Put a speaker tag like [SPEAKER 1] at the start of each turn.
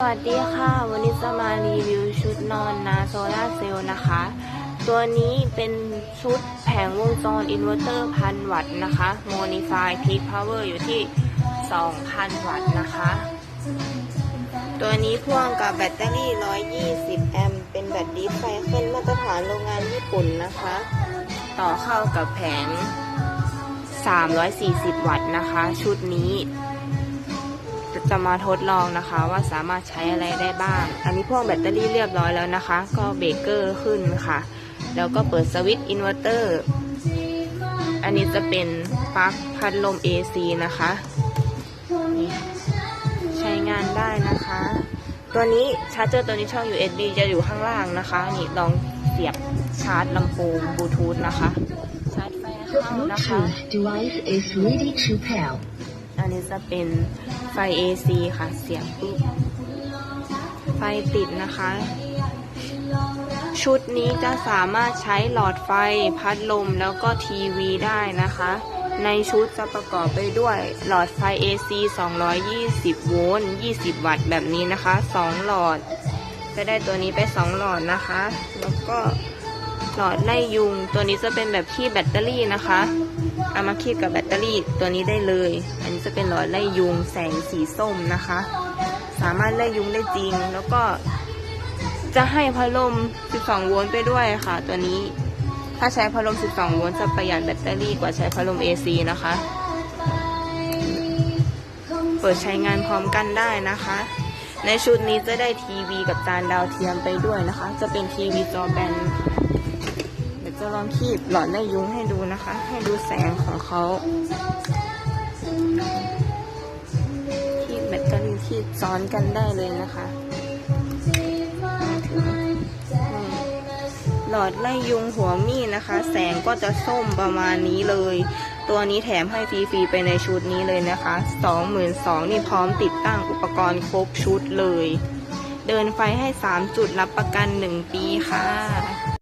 [SPEAKER 1] สวัสดีค่ะ วันนี้จะมารีวิวชุดนอนนาโซล่าเซลล์นะคะ ตัวนี้เป็นชุดแผงวงจรอินเวอร์เตอร์พันวัตต์นะคะโมนิฟายพีคพาวเวอร์อยู่ที่ 2,000 วัตต์นะคะ ตัวนี้พ่วงกับแบตเตอรี่ 120 แอมป์เป็นแบตดีไซเคิลมาตรฐานโรงงานญี่ปุ่นนะคะ ต่อเข้ากับแผง 340 วัตต์นะคะ ชุดนี้ จะมาทดลองนะคะ ว่าสามารถใช้อะไรได้บ้าง อันนี้พ่วงแบตเตอรี่เรียบร้อยแล้วนะคะ ก็เบรกเกอร์ขึ้นค่ะ แล้วก็เปิดสวิตช์อินเวอร์เตอร์ อันนี้จะเป็นปลั๊กพัดลม AC นะคะใช้งานได้นะคะ ตัวนี้ชาร์จเจอร์ตัวนี้ช่อง USB จะอยู่ข้างล่างนะคะ นี่ลองเสียบชาร์จลำโพงบลูทูธนะคะ ชาร์จไฟ
[SPEAKER 2] The
[SPEAKER 1] เข้านะคะ
[SPEAKER 2] Bluetooth device is ready to pair.
[SPEAKER 1] อันนี้จะเป็นไฟ AC ค่ะ เสียบปุ๊บ ไฟติดนะคะ ชุดนี้จะสามารถใช้หลอดไฟ พัดลมแล้วก็ทีวีได้นะคะ ในชุดจะประกอบไปด้วยหลอดไฟ AC 220 โวลต์ 20 วัตต์แบบนี้นะคะ 2 หลอด จะได้ตัวนี้ไป 2 หลอดนะคะ แล้วก็ หลอดไล่ยุง ตัวนี้จะเป็นแบบที่แบตเตอรี่นะคะ เอามาคีบกับแบตเตอรี่ตัวนี้ได้เลย อันนี้จะเป็นหลอดไล่ยุงแสงสีส้มนะคะ สามารถไล่ยุงได้จริง แล้วก็จะให้พัดลม 12 โวลต์ไปด้วยค่ะ ตัวนี้ ถ้าใช้พัดลม 12 โวลต์จะประหยัดแบตเตอรี่กว่าใช้พัดลม AC นะคะ เปิดใช้งานพร้อมกันได้นะคะในชุดนี้จะได้ทีวีกับจานดาวเทียมไปด้วยนะคะ จะเป็นทีวีจอแบน จะลองคีบหลอดไล่ยุงให้ดูนะคะ ให้ดูแสงของเขาคีบแบตเตอรี่คีบซ้อนกันได้เลยนะคะหลอดไล่ยุงหัวมีดนะคะ แสงก็จะส้มประมาณนี้เลย ตัวนี้แถมให้ฟรีๆไปในชุดนี้เลยนะคะ 22,000นี่พร้อมติดตั้งอุปกรณ์ครบชุดเลย เดินไฟให้ 3 จุดรับประกัน 1 ปีค่ะ